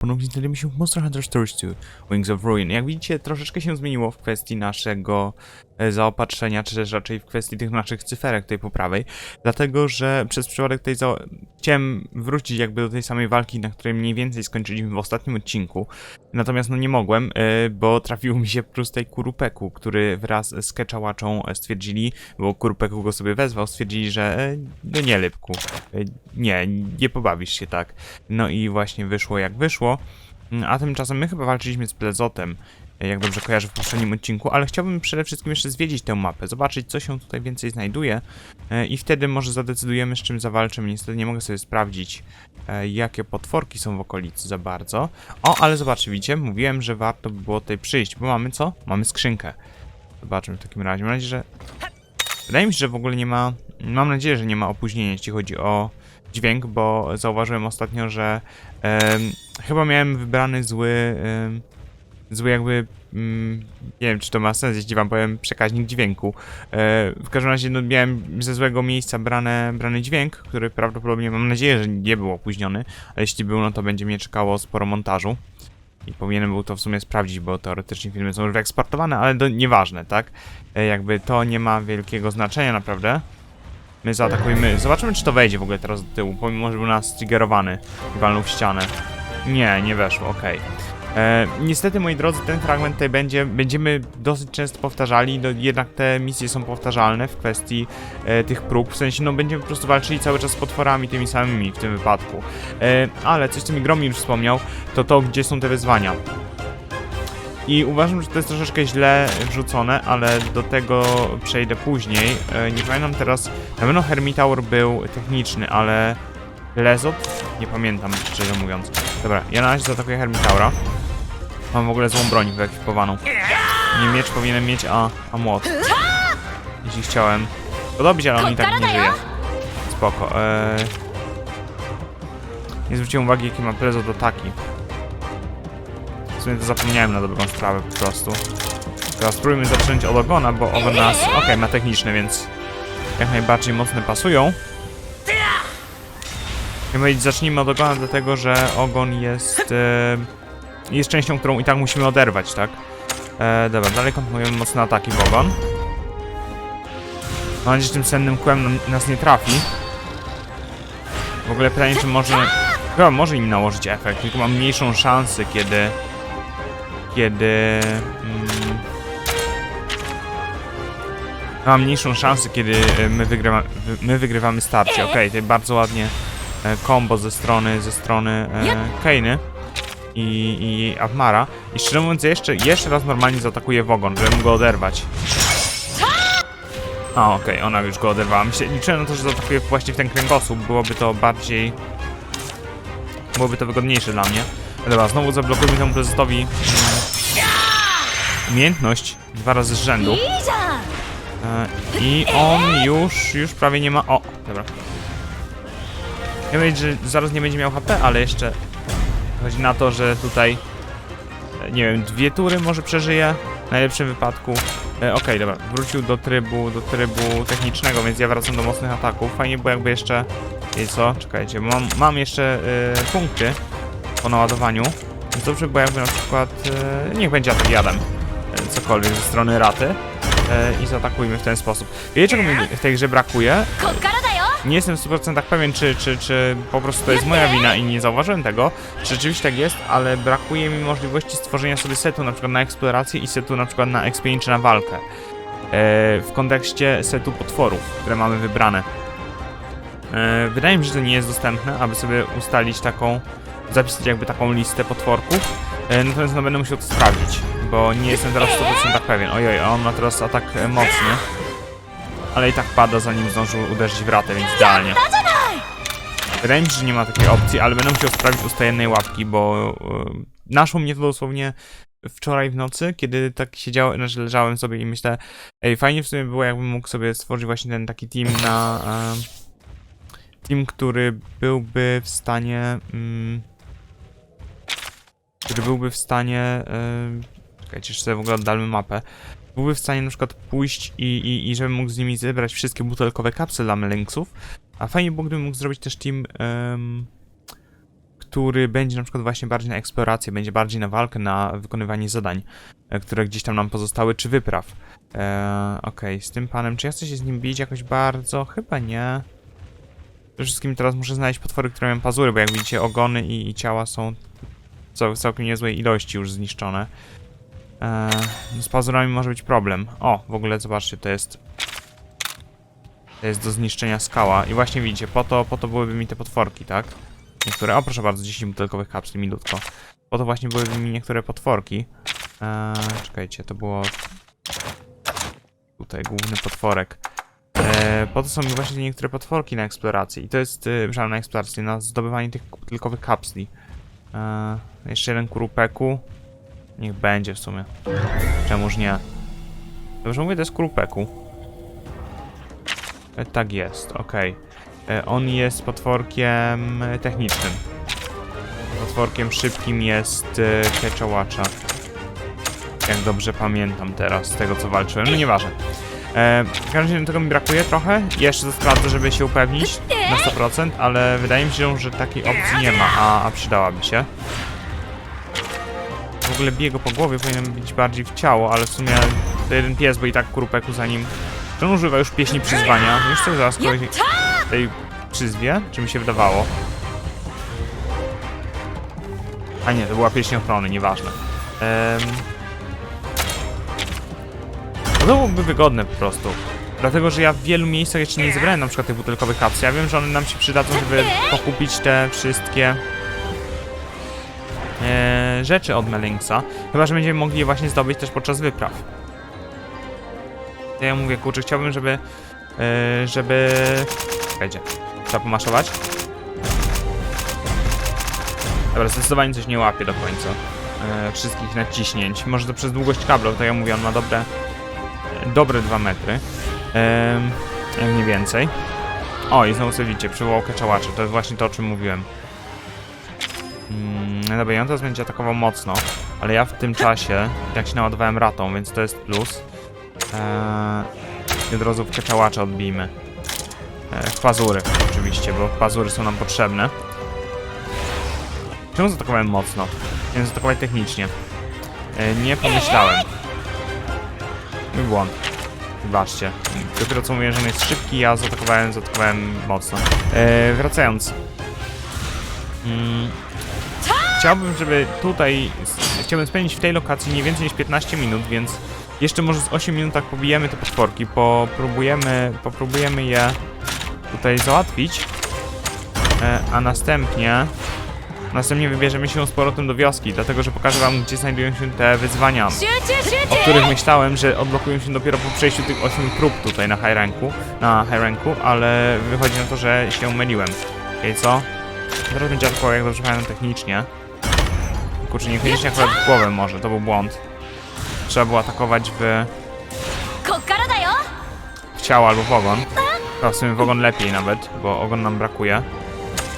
Ponownie znajdujemy się w Monster Hunter Stories 2 Wings of Ruin. Jak widzicie, troszeczkę się zmieniło w kwestii naszego e, zaopatrzenia, czy też raczej w kwestii tych naszych cyferek tutaj po prawej, dlatego, że przez przypadek tutaj za... chciałem wrócić jakby do tej samej walki, na której mniej więcej skończyliśmy w ostatnim odcinku, natomiast no nie mogłem, e, bo trafił mi się prostu tej Kurupeku, który wraz z Keczałaczą e, stwierdzili, bo Kurupeku go sobie wezwał, stwierdzili, że no nie Lybku, nie, nie pobawisz się tak. No i właśnie wyszło jak wyszło. Mm, A tymczasem my chyba walczyliśmy z Plezotem, e, jak dobrze kojarzę w poprzednim odcinku, ale chciałbym przede wszystkim jeszcze zwiedzić tę mapę, zobaczyć co się tutaj więcej znajduje e, i wtedy może zadecydujemy z czym zawalczymy. Niestety nie mogę sobie sprawdzić e, jakie potworki są w okolicy za bardzo. O, ale zobaczcie, widzicie, mówiłem, że warto by było tutaj przyjść, bo mamy co? Mamy skrzynkę. Zobaczmy w takim razie. Mam nadzieję, że... Wydaje mi się, że w ogóle nie ma... Mam nadzieję, że nie ma opóźnienia, jeśli chodzi o dźwięk, bo zauważyłem ostatnio, że chyba miałem wybrany zły, zły jakby, mm, nie wiem czy to ma sens, jeśli wam powiem przekaźnik dźwięku. E, w każdym razie no, miałem ze złego miejsca brane, brany dźwięk, który prawdopodobnie, mam nadzieję, że nie był opóźniony, ale jeśli był, no to będzie mnie czekało sporo montażu. I powinienem był to w sumie sprawdzić, bo teoretycznie filmy są już wyeksportowane, ale to nieważne, tak? E, jakby to nie ma wielkiego znaczenia naprawdę. My zaatakujmy. Zobaczymy, czy to wejdzie w ogóle teraz do tyłu, pomimo, że był nas triggerowany i walnął w ścianę. Nie, nie weszło, okej. E, Niestety, moi drodzy, ten fragment tutaj będzie, będziemy dosyć często powtarzali, no, jednak te misje są powtarzalne w kwestii e, tych prób, w sensie, no będziemy po prostu walczyli cały czas z potworami tymi samymi w tym wypadku. E, ale coś, co mi Gromi już wspomniał, to to, gdzie są te wyzwania. I uważam, że to jest troszeczkę źle wrzucone, ale do tego przejdę później. E, nie pamiętam teraz. Na pewno Hermitaur był techniczny, ale Lezot? Nie pamiętam, szczerze mówiąc. Dobra, ja na razie zaatakuję Hermitaura. Mam w ogóle złą broń wyekwipowaną. Nie miecz powinienem mieć, a, a młot. Jeśli chciałem go dobić, ale on i tak nie żyje. Spoko. Eee... Nie zwróciłem uwagi, jaki ma Plezot ataki. W sumie to zapomniałem na dobrą sprawę po prostu. Teraz spróbujmy zacząć od ogona, bo ogon nas... Okej, ma techniczny, więc jak najbardziej mocne pasują. Ja powiedzieć, zacznijmy od ogona, dlatego że ogon jest... E, jest częścią, którą i tak musimy oderwać, tak? E, dobra, dalej kontynuujemy mocne ataki w ogon. Mam nadzieję, że tym sennym kłem nas nie trafi. W ogóle pytanie, czy może... Chyba może im nałożyć efekt, tylko mam mniejszą szansę, kiedy kiedy... Mm, mam mniejszą szansę, kiedy e, my, wygrywa, wy- my wygrywamy starcie. Okej, tutaj bardzo ładnie e, combo ze strony, ze strony e, Kane'y i, i Atmara. I szczerze mówiąc, jeszcze, jeszcze raz normalnie zaatakuję Wogon, żeby go oderwać. A, okej, okay, ona już go oderwała. Myślę, liczyłem na to, że zaatakuję właśnie w ten kręgosłup. Byłoby to bardziej... Byłoby to wygodniejsze dla mnie. Dobra, znowu zablokujmy temu prezetowi mm, umiejętność dwa razy z rzędu. E, I on już, już prawie nie ma... O, dobra. Ja wiem, że zaraz nie będzie miał HP, ale jeszcze chodzi na to, że tutaj e, nie wiem, dwie tury może przeżyje w najlepszym wypadku. E, Okej, dobra, wrócił do trybu, do trybu technicznego, więc ja wracam do mocnych ataków. Fajnie było jakby jeszcze... I co? Czekajcie, mam, mam jeszcze e, punkty po naładowaniu. Więc dobrze by było jakby na przykład... E, niech będzie atak jadem. Cokolwiek ze strony raty. E, I zaatakujmy w ten sposób. Wiecie, czego mi w tej grze brakuje? Nie jestem w 100% pewien, czy, czy, czy po prostu to jest moja wina i nie zauważyłem tego, czy rzeczywiście tak jest, ale brakuje mi możliwości stworzenia sobie setu na przykład na eksplorację i setu na przykład na expienie czy na walkę. E, w kontekście setu potworów, które mamy wybrane. E, wydaje mi się, że to nie jest dostępne, aby sobie ustalić taką, zapisać jakby taką listę potworków. E, natomiast no będę musiał to sprawdzić, bo nie jestem teraz 100% pewien. Ojoj, a on ma teraz atak e, mocny. Ale i tak pada zanim zdążył uderzyć w ratę, więc idealnie. Się, że nie ma takiej opcji, ale będę musiał sprawdzić ustajennej łapki, bo e, naszło mnie to dosłownie wczoraj w nocy, kiedy tak siedziałem, znaczy leżałem sobie i myślę, ej, fajnie w sumie było, jakbym mógł sobie stworzyć właśnie ten taki team na... E, team, który byłby w stanie... Mm, który byłby w stanie... E, czekajcie, jeszcze sobie w ogóle oddalmy mapę byłby w stanie na przykład pójść i, i, i żebym mógł z nimi zebrać wszystkie butelkowe kapsle dla Melinksów. A fajnie było, gdybym mógł zrobić też team, em, który będzie na przykład właśnie bardziej na eksplorację, będzie bardziej na walkę, na wykonywanie zadań, e, które gdzieś tam nam pozostały, czy wypraw. E, Okej, z tym panem, czy ja chcę się z nim bić jakoś bardzo? Chyba nie. Przede wszystkim teraz muszę znaleźć potwory, które mają pazury, bo jak widzicie ogony i, i ciała są cał, całkiem niezłej ilości już zniszczone. E, no z pazurami może być problem. O, w ogóle zobaczcie, to jest to jest do zniszczenia skała. I właśnie widzicie, po to, po to byłyby mi te potworki, tak? Niektóre. O, proszę bardzo, 10 butelkowych kapsli, milutko. Po to właśnie byłyby mi niektóre potworki. Eee, czekajcie, to było. Tutaj główny potworek. Eee, po to są mi właśnie te niektóre potworki na eksplorację. I to jest, yy, na eksplorację, na zdobywanie tych butelkowych kapsli. Eee, jeszcze jeden kurupeku. Niech będzie w sumie. Czemuż nie? Dobrze mówię, to jest kurupeku. E, Tak jest, okej. E, On jest potworkiem e, technicznym. Potworkiem szybkim jest e, Keczałacza. Jak dobrze pamiętam teraz z tego co walczyłem. No nieważne. E, w każdym razie tego mi brakuje trochę. Jeszcze sprawdzę, żeby się upewnić na 100%, ale wydaje mi się, że takiej opcji nie ma, a, a przydałaby się. Ogóle biję go po głowie, powinien być bardziej w ciało, ale w sumie to jeden pies, bo i tak kurupeku za nim czy on używa już pieśni przyzwania? Już sobie zaraz kolej tej przyzwie? Czy mi się wydawało? A nie, to była pieśń ochrony, nieważne. No to byłoby wygodne po prostu. Dlatego, że ja w wielu miejscach jeszcze nie zebrałem na przykład tych butelkowych kapsli. Ja wiem, że one nam się przydadzą, żeby pokupić te wszystkie rzeczy od Melinksa. Chyba, że będziemy mogli je właśnie zdobyć też podczas wypraw. Ja mówię, kurczę, chciałbym, żeby... Yy, żeby... Czekajcie. Trzeba pomaszować? Dobra, zdecydowanie coś nie łapie do końca. Yy, wszystkich naciśnięć. Może to przez długość kabla, bo tak jak mówię, on ma dobre... Yy, dobre 2 metry. Yy, jak nie więcej. O, i znowu sobie widzicie, przywołał kaczałacze. To jest właśnie to, o czym mówiłem. Mm, dobra, i on teraz będzie atakował mocno, ale ja w tym czasie, jak się naładowałem ratą, więc to jest plus. Eee, od razu w kaczałacze odbijmy. Eee, pazury oczywiście, bo pazury są nam potrzebne. Czemu zaatakowałem mocno? Chciałem zaatakować technicznie. Eee, nie pomyślałem. Mój błąd. Wybaczcie. Dopiero co mówiłem, że on jest szybki, ja zaatakowałem, zaatakowałem mocno. Eee, wracając. Mm, chciałbym, żeby tutaj... Chciałbym spędzić w tej lokacji nie więcej niż 15 minut, więc jeszcze może z 8 minutach pobijemy te potworki, popróbujemy, popróbujemy je tutaj załatwić, e, a następnie następnie wybierzemy się z powrotem do wioski, dlatego że pokażę wam, gdzie znajdują się te wyzwania, o których myślałem, że odblokują się dopiero po przejściu tych 8 prób tutaj na high ranku, na high ranku, ale wychodzi na to, że się myliłem. Okej, co? Teraz będzie jak dobrze pamiętam technicznie. Kurczę, nie wchodzicie akurat w głowę może, to był błąd. Trzeba było atakować w... w ciało albo w ogon. A w sumie w ogon lepiej nawet, bo ogon nam brakuje.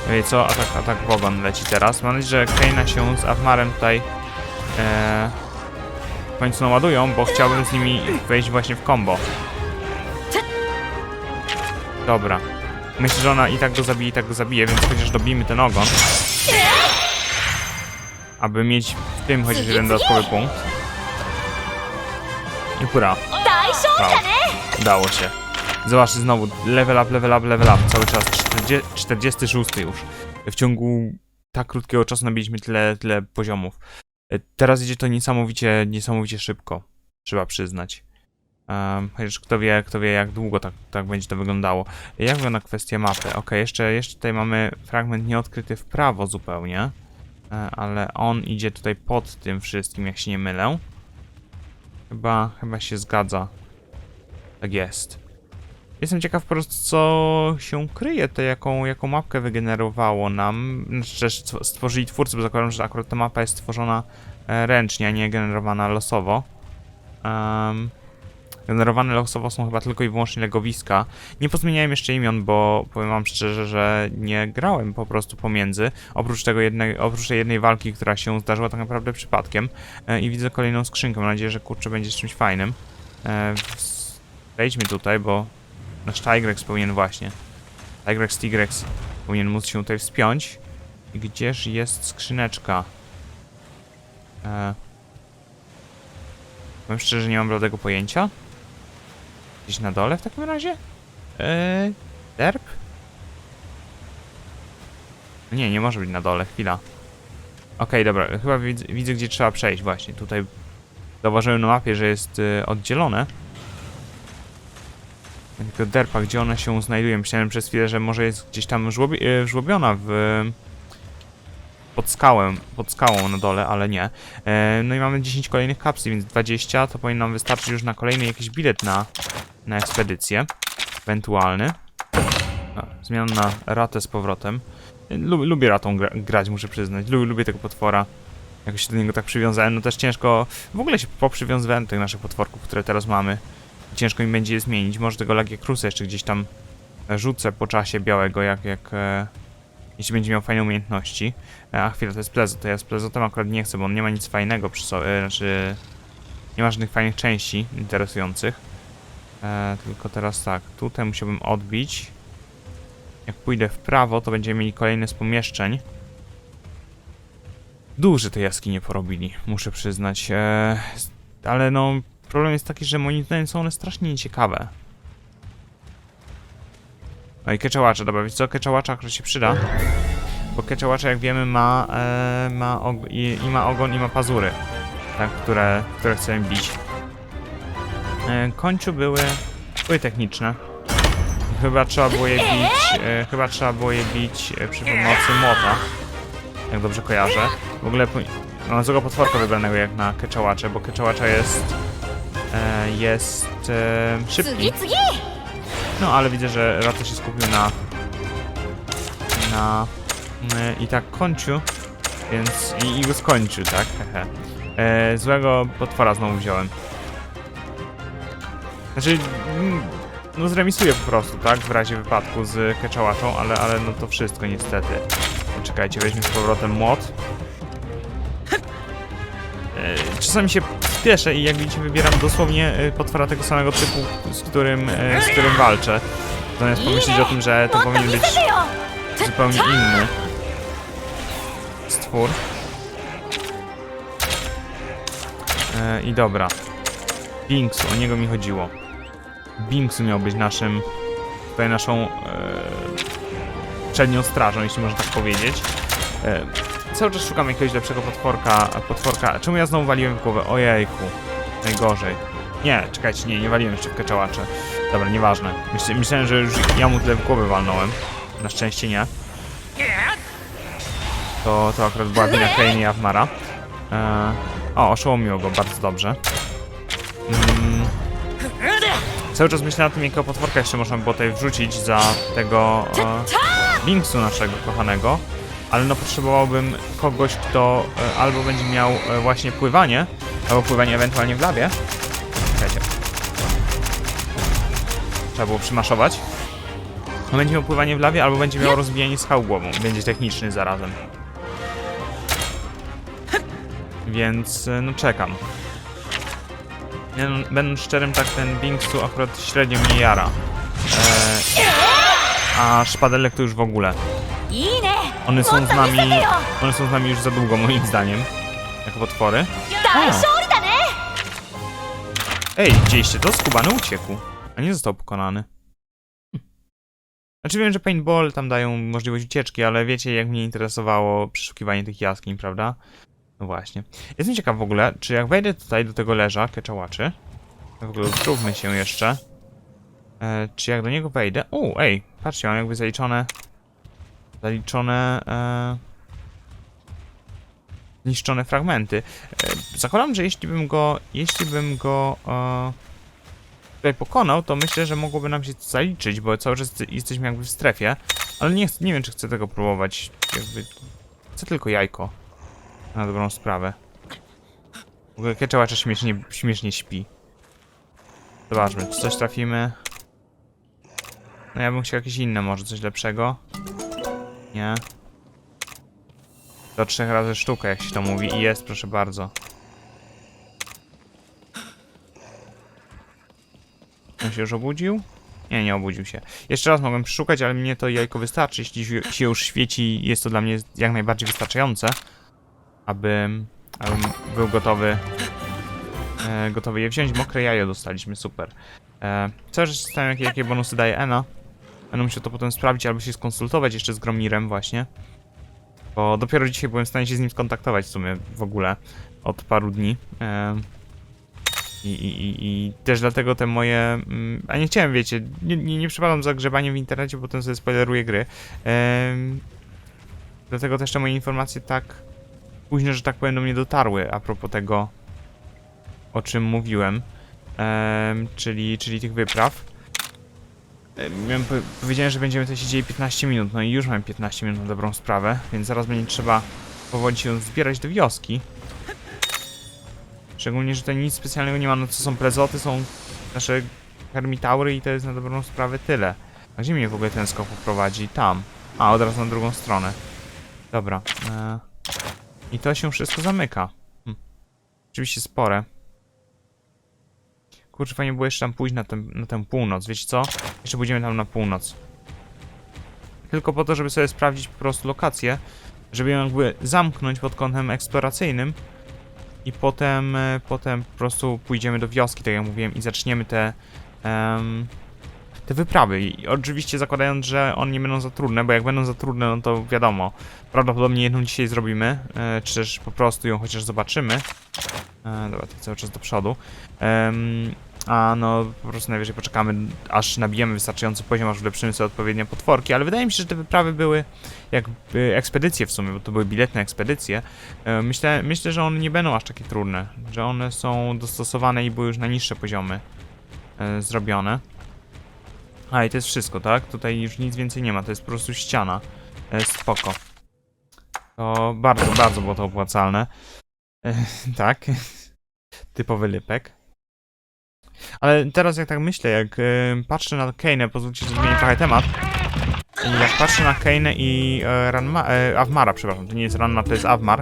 No i co? Atak, atak w ogon leci teraz. Mam nadzieję, że Kaina się z Afmarem tutaj... E, w końcu naładują, bo chciałbym z nimi wejść właśnie w combo. Dobra. Myślę, że ona i tak go zabije, i tak go zabije, więc chociaż dobijmy ten ogon aby mieć w tym chociaż jeden dodatkowy punkt. I hura. Wow. Udało się. Zobacz, znowu level up, level up, level up. Cały czas 40, 46 już. W ciągu tak krótkiego czasu nabiliśmy tyle, tyle poziomów. E, teraz idzie to niesamowicie, niesamowicie szybko. Trzeba przyznać. Um, chociaż kto wie, kto wie jak długo tak, tak będzie to wyglądało. Jak wygląda kwestia mapy? Ok, jeszcze, jeszcze tutaj mamy fragment nieodkryty w prawo zupełnie. E, Ale on idzie tutaj pod tym wszystkim, jak się nie mylę. Chyba, chyba się zgadza. Tak jest. Jestem ciekaw po prostu, co się kryje, to jaką, jaką mapkę wygenerowało nam. Znaczy, stworzyli twórcy, bo zakładam, że akurat ta mapa jest stworzona e, ręcznie, a nie generowana losowo. Um, generowane losowo są chyba tylko i wyłącznie legowiska. Nie pozmieniałem jeszcze imion, bo powiem wam szczerze, że nie grałem po prostu pomiędzy. Oprócz tego jednej, oprócz tej jednej walki, która się zdarzyła tak naprawdę przypadkiem. E, I widzę kolejną skrzynkę. Mam nadzieję, że kurczę będzie z czymś fajnym. E, Wejdźmy tutaj, bo nasz Tigrex powinien właśnie. Tigrex, Tigrex powinien móc się tutaj wspiąć. Gdzież jest skrzyneczka? E... Powiem szczerze, nie mam bladego pojęcia. Gdzieś na dole w takim razie? Eee, derp? Nie, nie może być na dole, chwila. Okej, dobra, chyba widzę, widzę, gdzie trzeba przejść właśnie. Tutaj zauważyłem na mapie, że jest y, oddzielone. Tylko derpa, gdzie one się znajdują? Myślałem przez chwilę, że może jest gdzieś tam żłobi, y, żłobiona w... Pod skałę, pod skałą na dole, ale nie. E, no i mamy 10 kolejnych kapsli, więc 20 to powinno nam wystarczyć już na kolejny jakiś bilet na, na ekspedycję. Ewentualny. No, zmiana na ratę z powrotem. Lub, lubię ratą gra, grać, muszę przyznać. Lubię, lubię tego potwora. Jakoś się do niego tak przywiązałem. No też ciężko. W ogóle się poprzywiązywałem do tych naszych potworków, które teraz mamy. Ciężko mi będzie je zmienić. Może tego Lagiekrusa jeszcze gdzieś tam rzucę po czasie białego, jak, jak e, jeśli będzie miał fajne umiejętności. E, a chwila, to jest Plezo. To ja z Plezotem akurat nie chcę, bo on nie ma nic fajnego przy sobie. Znaczy, nie ma żadnych fajnych części interesujących. E, tylko teraz tak, tutaj musiałbym odbić. Jak pójdę w prawo, to będziemy mieli kolejne z pomieszczeń. Duże te jaskinie porobili, muszę przyznać. E, ale no, problem jest taki, że moim zdaniem są one strasznie nieciekawe. No i keczałacze, dobra, wiecie co, keczałacza akurat się przyda. Bo keczałacze, jak wiemy, ma, e, ma i, i ma ogon, i ma pazury. Tak, które, które chcemy bić. E, kończu były, były techniczne. Chyba trzeba było je bić, e, chyba trzeba było je bić e, przy pomocy młota. Jak dobrze kojarzę. W ogóle mam złego potworka wybranego jak na keczałacze, bo keczałacza jest jest e, szybki. No ale widzę, że Rato się skupił na na e, i tak kończył, więc i, i go skończył, tak? Hehe. E, złego potwora znowu wziąłem. Znaczy, mm, no zremisuję po prostu, tak? W razie wypadku z keczałaczą, ale, ale no to wszystko niestety. Czekajcie, weźmy z powrotem młot. E, czasami się spieszę i jak widzicie wybieram dosłownie e, potwora tego samego typu, z którym, e, z którym walczę. Zamiast pomyśleć o tym, że to powinien być zupełnie inny stwór. I dobra. Winks, o niego mi chodziło. Binksu miał być naszym, tutaj naszą e, przednią strażą, jeśli można tak powiedzieć. E, cały czas szukam jakiegoś lepszego potworka, potworka. Czemu ja znowu waliłem w głowę? Ojejku. Najgorzej. Nie, czekajcie, nie, nie waliłem jeszcze w keczałacze. Dobra, nieważne. Myśl, myślałem, że już ja mu tyle w głowę walnąłem. Na szczęście nie. To, to akurat była wina Kane i Avmara. E, o, oszołomiło go bardzo dobrze. Mm, cały czas myślę nad tym, jakiego potworka jeszcze można by było tutaj wrzucić za tego e, Linksu naszego kochanego. Ale no potrzebowałbym kogoś, kto e, albo będzie miał e, właśnie pływanie, albo pływanie ewentualnie w labie. Czekajcie. Trzeba było przymaszować. No będzie miał pływanie w lawie, albo będzie miał rozbijanie skał głową. Będzie techniczny zarazem. Więc, e, no czekam. Będąc szczerym, tak ten Bingsu akurat średnio mnie jara. Eee, a szpadelek to już w ogóle. One są z nami. One są z nami już za długo, moim zdaniem. Jako potwory. A. Ej, widzieliście to? Skubany uciekł. A nie został pokonany. Znaczy wiem, że paintball tam dają możliwość ucieczki, ale wiecie jak mnie interesowało przeszukiwanie tych jaskiń, prawda? No właśnie. Jestem ciekaw w ogóle, czy jak wejdę tutaj do tego leża, keczałaczy, w ogóle zróbmy się jeszcze, e, czy jak do niego wejdę... U, ej, patrzcie, mam jakby zaliczone... Zaliczone... E, zniszczone fragmenty. E, zakładam, że jeśli bym go, jeśli bym go e, tutaj pokonał, to myślę, że mogłoby nam się zaliczyć, bo cały czas jesteśmy jakby w strefie, ale nie, nie wiem, czy chcę tego próbować, jakby, chcę tylko jajko, na dobrą sprawę. W ogóle keczałacze śmiesznie, śmiesznie śpi. Zobaczmy, czy coś trafimy. No ja bym chciał jakieś inne, może coś lepszego. Nie. Do trzech razy sztuka, jak się to mówi. I jest, proszę bardzo. On się już obudził? Nie, nie obudził się. Jeszcze raz mogłem przeszukać, ale mnie to jajko wystarczy. Jeśli się już świeci, jest to dla mnie jak najbardziej wystarczające, abym, abym był gotowy e, gotowy je wziąć. Mokre jajo dostaliśmy, super. E, co jeszcze czytałem, jakie, jakie bonusy daje Ena? Będę musiał to potem sprawdzić albo się skonsultować jeszcze z Gromirem właśnie. Bo dopiero dzisiaj byłem w stanie się z nim skontaktować w sumie w ogóle od paru dni. E, i, i, i, też dlatego te moje. mm, A nie chciałem, wiecie, nie, nie, nie przepadam za grzebaniem w internecie, bo potem sobie spoileruję gry. Em, dlatego też te moje informacje tak późno, że tak powiem, do mnie dotarły a propos tego, o czym mówiłem, em, czyli, czyli tych wypraw. Po- powiedziałem, że będziemy tutaj siedzieli 15 minut, no i już mam 15 minut na dobrą sprawę, więc zaraz będzie trzeba powoli się zbierać do wioski. Szczególnie, że tutaj nic specjalnego nie ma, no co są prezoty, są nasze hermitaury i to jest na dobrą sprawę tyle. A gdzie mnie w ogóle ten skok poprowadzi? Tam. A, od razu na drugą stronę. Dobra. E... I to się wszystko zamyka. Hm. Oczywiście spore. Kurczę, fajnie było jeszcze tam pójść na, ten, na tę północ, wiecie co? Jeszcze pójdziemy tam na północ. Tylko po to, żeby sobie sprawdzić po prostu lokację, żeby ją jakby zamknąć pod kątem eksploracyjnym i potem, e, potem po prostu pójdziemy do wioski, tak jak mówiłem, i zaczniemy te, em, te wyprawy. I oczywiście zakładając, że one nie będą za trudne, bo jak będą za trudne, no to wiadomo, prawdopodobnie jedną dzisiaj zrobimy, e, czy też po prostu ją chociaż zobaczymy. E, dobra, to cały czas do przodu. A no, po prostu najwyżej poczekamy, aż nabijemy wystarczający poziom, aż ulepszymy sobie odpowiednie potworki, ale wydaje mi się, że te wyprawy były jakby ekspedycje w sumie, bo to były biletne ekspedycje. E, Myślę, myślę, że one nie będą aż takie trudne, że one są dostosowane i były już na niższe poziomy e, zrobione. A i to jest wszystko, tak? Tutaj już nic więcej nie ma, to jest po prostu ściana. E, spoko. To bardzo, bardzo było to opłacalne. E, tak. Typowy lypek. Ale teraz jak tak myślę, jak e, patrzę na Kane'ę, pozwólcie, że zmienię trochę temat. Jak patrzę na Kane'ę i e, Ranma, e, Avmara, przepraszam, to nie jest Ranma, to jest Avmar.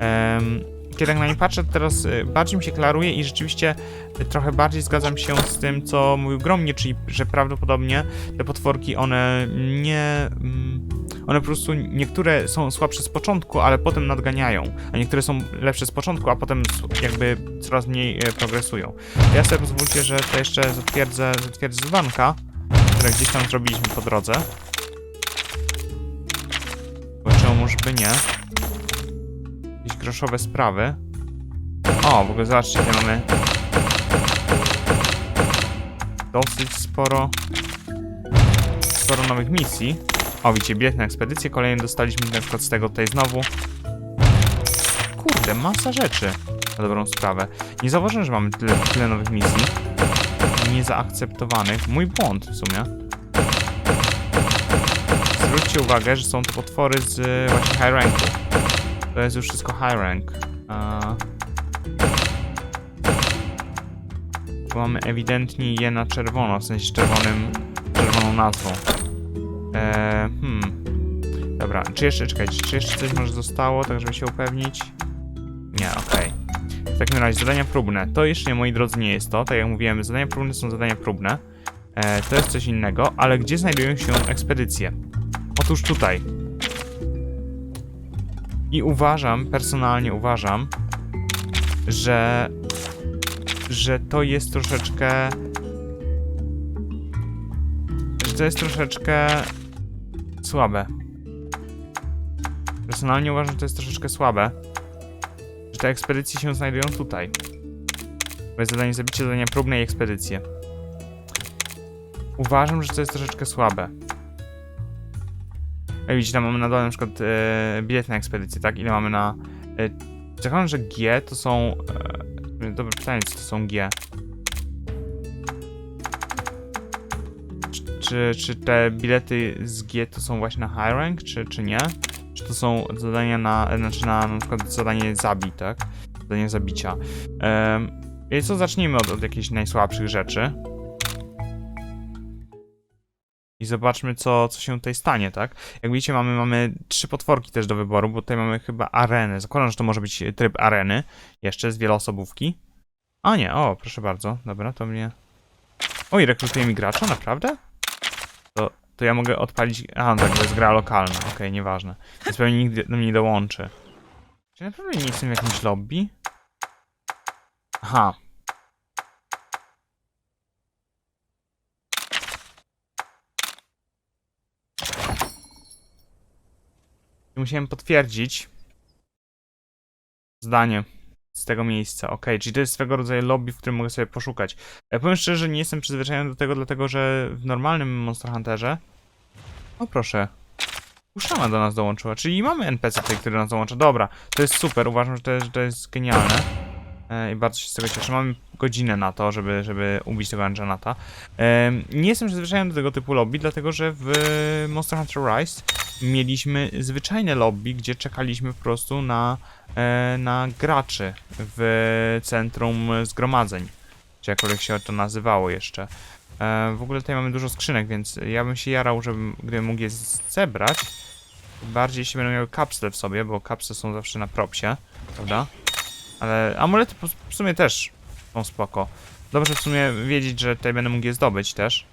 Em, kiedy na nie patrzę, teraz e, bardziej mi się klaruje i rzeczywiście e, trochę bardziej zgadzam się z tym, co mówił Gromnie, czyli że prawdopodobnie te potworki, one nie... Mm, one po prostu, niektóre są słabsze z początku, ale potem nadganiają, a niektóre są lepsze z początku, a potem jakby coraz mniej e, progresują. Ja sobie pozwólcie, że to jeszcze zatwierdzę, zatwierdzę dzbanka, które gdzieś tam zrobiliśmy po drodze. Bo czemu może by nie? Groszowe sprawy. O, w ogóle zobaczcie, tutaj mamy dosyć sporo sporo nowych misji. O, widzicie, bilet na ekspedycję, dostaliśmy na przykład z tego tutaj znowu. Kurde, masa rzeczy na dobrą sprawę. Nie zauważyłem, że mamy tyle, tyle nowych misji. Niezaakceptowanych. Mój błąd w sumie. Zwróćcie uwagę, że są to potwory z y, właśnie high ranku. To jest już wszystko high rank. Tu mamy ewidentnie je na czerwono, w sensie czerwonym, czerwoną nazwą. Eee, hmm. Dobra, czy jeszcze, czekajcie, czy jeszcze coś może zostało, tak żeby się upewnić? Nie, okej. W takim razie zadania próbne. To jeszcze, moi drodzy, nie jest to. Tak jak mówiłem, zadania próbne są zadania próbne. E, to jest coś innego, ale gdzie znajdują się ekspedycje? Otóż tutaj. I uważam, personalnie uważam, że że to jest troszeczkę że to jest troszeczkę słabe. Personalnie uważam, że to jest troszeczkę słabe, że te ekspedycje się znajdują tutaj. To jest zadanie zabicie, zadania próbne i ekspedycje. Uważam, że to jest troszeczkę słabe. Jak widzicie, tam mamy na dole na przykład e, bilet na ekspedycję, tak? Ile mamy na... E, Zakładam, że G to są... E, dobre pytanie, co to są G. Czy- Czy, te bilety z G to są właśnie na high rank, czy, czy nie? Czy to są zadania na... Znaczy na na przykład zadanie zabij, tak? Zadanie zabicia. Um, więc co, zacznijmy od, od jakichś najsłabszych rzeczy. I zobaczmy, co, co się tutaj stanie, tak? Jak widzicie, mamy, mamy trzy potworki też do wyboru, bo tutaj mamy chyba arenę. Zakładam, że to może być tryb areny. Jeszcze z wieloosobówki. A nie, o, proszę bardzo. Dobra, to mnie... Oj, rekrutuje mi gracza, naprawdę? to ja mogę odpalić... Aha, tak, to jest gra lokalna, okej, nieważne. Więc pewnie nigdy do mnie nie dołączy. Czy naprawdę nie jestem w jakimś lobby? Aha. Musiałem potwierdzić zdanie z tego miejsca. Ok, czyli to jest swego rodzaju lobby, w którym mogę sobie poszukać. Ja powiem szczerze, że nie jestem przyzwyczajony do tego, dlatego że w normalnym Monster Hunterze. O proszę. Uszama do nas dołączyła, czyli mamy NPC tutaj, który nas dołącza. Dobra, to jest super, uważam, że to jest, że to jest genialne. E, I bardzo się z tego cieszę. Mamy godzinę na to, żeby, żeby ubić tego Anjanata. Nie jestem przyzwyczajony do tego typu lobby, dlatego że w Monster Hunter Rise mieliśmy zwyczajne lobby, gdzie czekaliśmy po prostu na, e, na graczy w centrum zgromadzeń, czy jakkolwiek się to nazywało jeszcze. E, w ogóle tutaj mamy dużo skrzynek, więc ja bym się jarał, żebym, gdybym mógł je zebrać. Bardziej jeśli będą miały kapsle w sobie, bo kapsle są zawsze na propsie, prawda? Ale amulety w sumie też są spoko. Dobrze w sumie wiedzieć, że tutaj będę mógł je zdobyć też.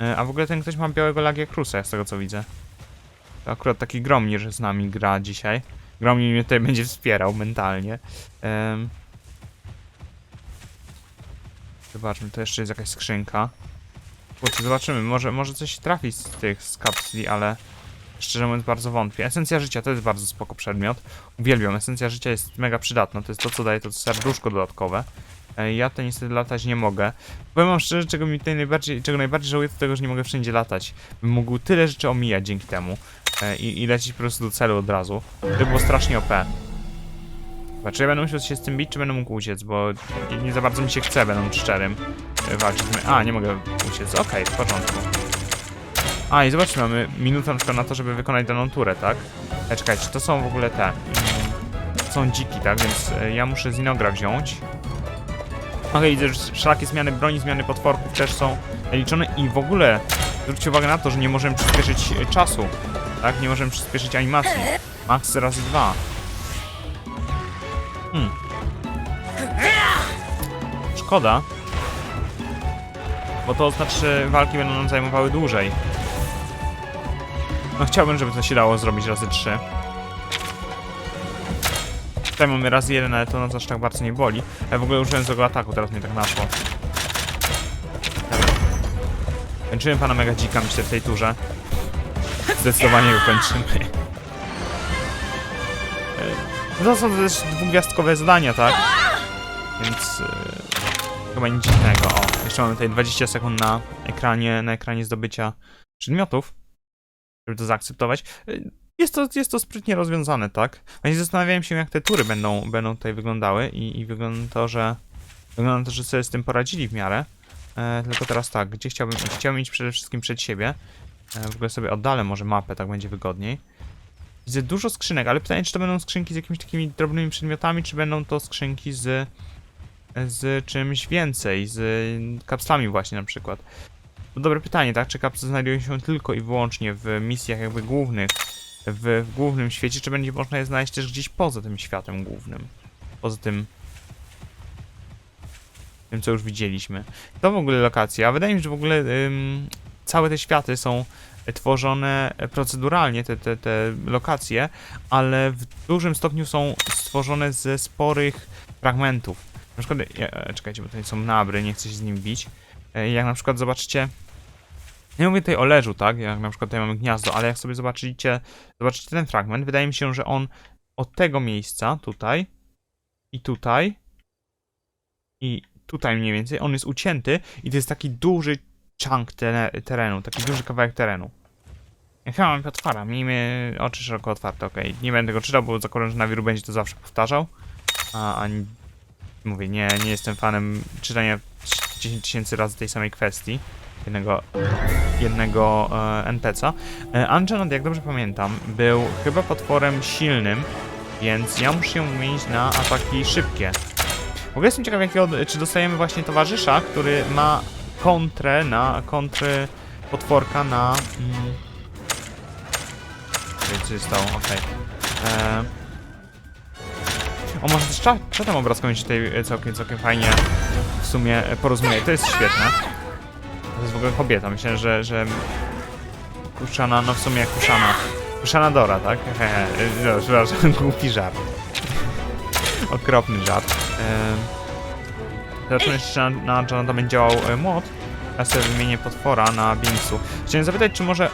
E, A w ogóle ten ktoś ma białego Lagia Crusa, z tego co widzę. To akurat taki Gromnir z nami gra dzisiaj. Gromnir mnie tutaj będzie wspierał mentalnie. Em. Zobaczmy, to jeszcze jest jakaś skrzynka. Kurczę, zobaczymy, może, może coś trafi z tych z kapsli, ale szczerze mówiąc bardzo wątpię. Esencja życia to jest bardzo spoko przedmiot. Uwielbiam, esencja życia jest mega przydatna. To jest to, co daje to serduszko dodatkowe. E, Ja to niestety latać nie mogę. Powiem wam szczerze, czego mi tutaj najbardziej, czego najbardziej żałuję, to tego, że nie mogę wszędzie latać. Bym mógł tyle rzeczy omijać dzięki temu. E, I, i lecieć po prostu do celu od razu. To było strasznie OP. Chyba, czy ja będę musiał się z tym bić, czy będę mógł uciec, bo nie, nie za bardzo mi się chce, będę szczerym, walczyć. A, nie mogę uciec, okej, w porządku. A, i zobaczcie, mamy minutę na na to, żeby wykonać daną turę, tak? E, to są w ogóle te... Mm, są dziki, tak? Więc e, ja muszę Zinogra wziąć. Okej, widzę, że wszelakie zmiany broni, zmiany potworków też są liczone i w ogóle zwróćcie uwagę na to, że nie możemy przyspieszyć e, czasu, tak? Nie możemy przyspieszyć animacji. Max razy dwa. Hmm. Szkoda. Bo to znaczy, walki będą nam zajmowały dłużej. No chciałbym, żeby to się dało zrobić razy trzy. Tutaj mamy raz jeden, ale to nas aż tak bardzo nie boli. Ja w ogóle użyłem złego ataku, teraz mnie tak naszło. Dobra. Kończymy pana Mega Dzika, myślę, w tej turze. Zdecydowanie go kończymy. E, To są też dwugwiazdkowe zadania, tak? Więc e, chyba nic dziwnego. O, jeszcze mamy tutaj 20 sekund na ekranie, na ekranie zdobycia przedmiotów, żeby to zaakceptować. E, Jest to, jest to sprytnie rozwiązane, tak? Właśnie zastanawiałem się, jak te tury będą, będą tutaj wyglądały i, i wygląda to, że wygląda to, że sobie z tym poradzili w miarę. E, tylko teraz tak, gdzie chciałbym iść? Chciałbym iść przede wszystkim przed siebie. E, w ogóle sobie oddalę może mapę, tak będzie wygodniej. Widzę dużo skrzynek, ale pytanie, czy to będą skrzynki z jakimiś takimi drobnymi przedmiotami, czy będą to skrzynki z, z czymś więcej, z kapslami właśnie na przykład. To dobre pytanie, tak? Czy kapsle znajdują się tylko i wyłącznie w misjach jakby głównych, w, w głównym świecie, czy będzie można je znaleźć też gdzieś poza tym światem głównym? Poza tym tym, co już widzieliśmy. To w ogóle lokacja. A wydaje mi się, że w ogóle ym, całe te światy są tworzone proceduralnie, te, te, te lokacje, ale w dużym stopniu są stworzone ze sporych fragmentów. Na przykład, ja, e, czekajcie, bo tutaj są nabry, nie chcę się z nim bić. E, Jak na przykład zobaczycie, nie mówię tutaj o leżu, tak, jak na przykład tutaj mamy gniazdo, ale jak sobie zobaczycie, zobaczycie ten fragment, wydaje mi się, że on od tego miejsca, tutaj i tutaj i tutaj mniej więcej, on jest ucięty i to jest taki duży chunk tere- terenu, taki duży kawałek terenu. Chyba mam otwara, miejmy oczy szeroko otwarte, okej. Nie będę tego czytał, bo zakładam, że na wiru będzie to zawsze powtarzał. A, ani mówię, nie, nie jestem fanem czytania 10 tysięcy razy tej samej kwestii. Jednego, jednego e. E, jak dobrze pamiętam, był chyba potworem silnym, więc ja muszę ją wymienić na ataki szybkie. W ogóle jestem ciekaw, jakiego, czy dostajemy właśnie towarzysza, który ma kontrę na kontry potworka na. Mm, co się stało? Okej. E, O, może też cza- czatem obrazką się tutaj e, całkiem, całkiem fajnie w sumie e, porozumie. To jest świetne. To jest w ogóle kobieta. Myślę, że, że Kuszana, no w sumie Kuszana. Kuszana Dora, tak? Hehe, przepraszam, głupi żart. Okropny żart. Ehm, Zobaczymy jeszcze, na, na Jonathan będzie działał e, młot. Ja sobie wymienię potwora na Bingsu. Chciałem zapytać, czy może e,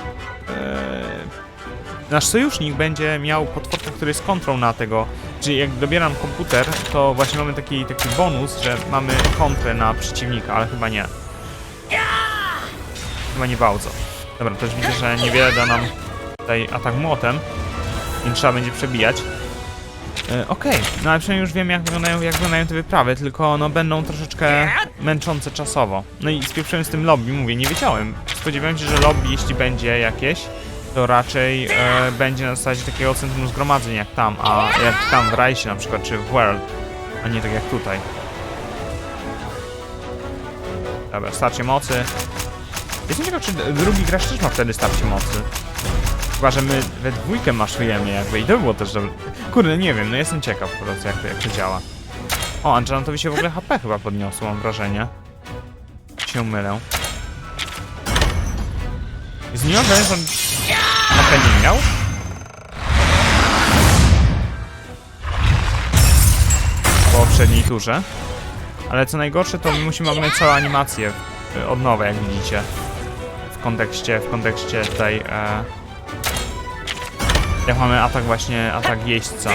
nasz sojusznik będzie miał potworka, który jest kontrą na tego. Czyli jak dobieram komputer, to właśnie mamy taki, taki bonus, że mamy kontrę na przeciwnika, ale chyba nie. Chyba nie bardzo. Dobra, też widzę, że niewiele da nam tutaj atak młotem, więc trzeba będzie przebijać. E, Okej, no ale przynajmniej już wiem jak wyglądają, jak wyglądają te wyprawy, tylko no będą troszeczkę męczące czasowo. No i spieprzyłem z tym lobby, mówię, nie wiedziałem. Spodziewałem się, że lobby, jeśli będzie jakieś, to raczej e, będzie na zasadzie takiego centrum zgromadzeń jak tam, a jak tam w Rajsie na przykład, czy w World, a nie tak jak tutaj. Dobra, starcie mocy. Jestem ciekaw, czy drugi gracz też ma wtedy starcie mocy. Chyba, że my we dwójkę maszujemy jakby i to by było też dobre. Kurde, nie wiem, no jestem ciekaw po prostu jak to, jak to działa. O, Angelantowi się w ogóle HP chyba podniosło, mam wrażenie. Się mylę. Z wrażenie, że on HP nie miał? Po poprzedniej turze. Ale co najgorsze, to my musimy oglądać całą animację y, od nowa, jak widzicie. Kontekście, w kontekście tutaj... E, jak mamy atak właśnie, atak jeźdźca.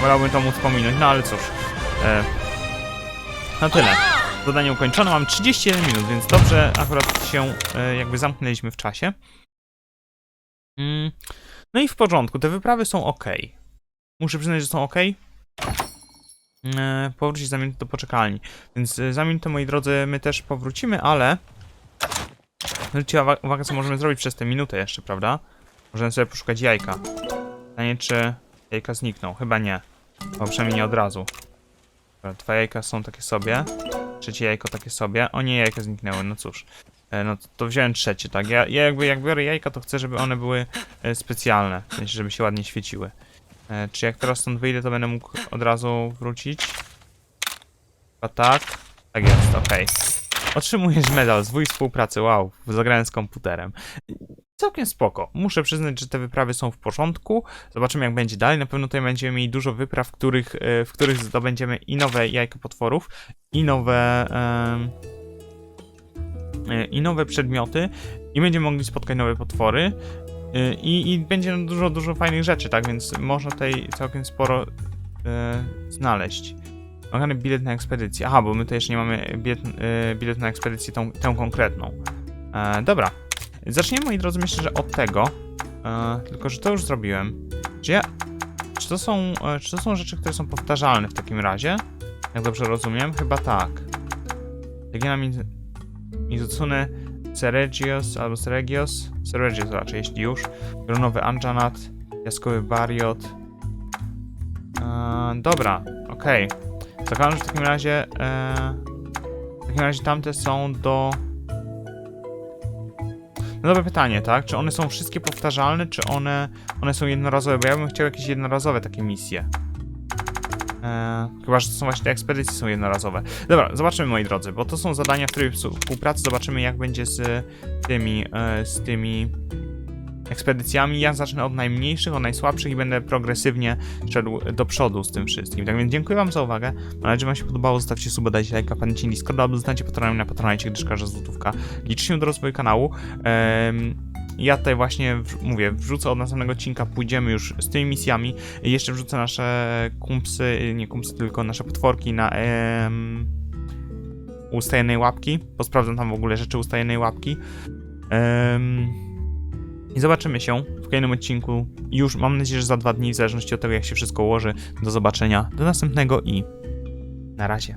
Wolałbym to móc pominąć, no ale cóż. E, no tyle. Zadanie ukończone, mam 31 minut, więc dobrze akurat się e, jakby zamknęliśmy w czasie. Mm, no i w porządku, te wyprawy są ok. Muszę przyznać, że są ok. E, powrócić za minutę do poczekalni. Więc e, za minutę, moi drodzy, my też powrócimy, ale... Zwróćcie uwa- uwagę, co możemy zrobić przez tę minutę jeszcze, prawda? Możemy sobie poszukać jajka. Pytanie, czy jajka znikną? Chyba nie. Bo przynajmniej nie od razu. Dobra, Dwa jajka są takie sobie. Trzecie jajko takie sobie. O nie, jajka zniknęły, no cóż. E, no to, to wziąłem trzecie, tak? Ja, ja jakby jak biorę jajka, to chcę, żeby one były specjalne. W sensie, żeby się ładnie świeciły. E, czy jak teraz stąd wyjdę, to będę mógł od razu wrócić? Chyba tak. Tak jest, okej. Otrzymujesz medal, zwój współpracy, wow, zagrałem z komputerem. Całkiem spoko. Muszę przyznać, że te wyprawy są w porządku. Zobaczymy jak będzie dalej. Na pewno tutaj będziemy mieli dużo wypraw, których, e, w których zdobędziemy i nowe jajka potworów, i nowe... e, I nowe przedmioty, i będziemy mogli spotkać nowe potwory. E, I, I będzie dużo, dużo fajnych rzeczy, tak więc można tutaj całkiem sporo e, znaleźć. Mamy bilet na ekspedycję. Aha, bo my tutaj jeszcze nie mamy bilet, e, bilet na ekspedycję tą, tę konkretną. E, dobra. Zaczniemy, moi drodzy, myślę, że od tego. E, tylko, że to już zrobiłem. Czy ja... Czy to są, e, czy to są rzeczy, które są powtarzalne w takim razie? Jak dobrze rozumiem? Chyba tak. Legiona Miz- Mizutsune Ceregios albo Ceregios. Ceregios raczej, jeśli już. Gronowy Anjanat. Jaskowy Bariot. E, dobra, okej. Zakładam, że w takim razie. E, w takim razie tamte są do. No dobre pytanie, tak? Czy one są wszystkie powtarzalne, czy one, one są jednorazowe? Bo ja bym chciał jakieś jednorazowe takie misje. E, chyba, że to są właśnie te ekspedycje są jednorazowe. Dobra, zobaczymy moi drodzy, bo to są zadania w trybie współpracy. Zobaczymy jak będzie z tymi, e, z tymi ekspedycjami. Ja zacznę od najmniejszych, od najsłabszych i będę progresywnie szedł do przodu z tym wszystkim. Tak więc dziękuję wam za uwagę. Mam nadzieję, że wam się podobało. Zostawcie suba, dajcie lajka, pamiętajcie Discorda, albo zostańcie patronem na patronacie, gdyż każda złotówka liczy się do rozwoju kanału. Em, ja tutaj właśnie, mówię, wrzucę od następnego odcinka, pójdziemy już z tymi misjami. Jeszcze wrzucę nasze kumpsy, nie kumpsy, tylko nasze potworki na em, ustajenej łapki. Posprawdzam tam w ogóle rzeczy ustajenej łapki. Em, i zobaczymy się w kolejnym odcinku. Już mam nadzieję, że za dwa dni, w zależności od tego, jak się wszystko ułoży. Do zobaczenia, do następnego i na razie.